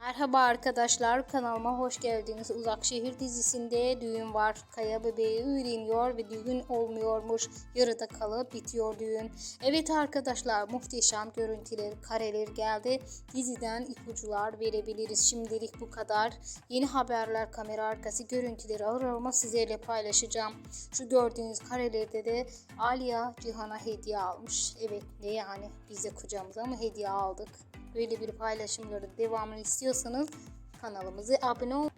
Merhaba arkadaşlar kanalıma hoş geldiniz. Uzak Şehir dizisinde düğün var. Kaya bebeği öğreniyor ve düğün olmuyormuş. Yarıda kalıp bitiyor düğün. Evet arkadaşlar muhteşem görüntüler, kareler geldi. Diziden ipuçlar verebiliriz. Şimdilik bu kadar. Yeni haberler, kamera arkası görüntüleri alır almaz sizlerle paylaşacağım. Şu gördüğünüz karelerde de Aliya Cihan'a hediye almış. Evet ne yani biz de kocamıza mı hediye aldık? Böyle bir paylaşımların devamını istiyorsanız kanalımıza abone ol.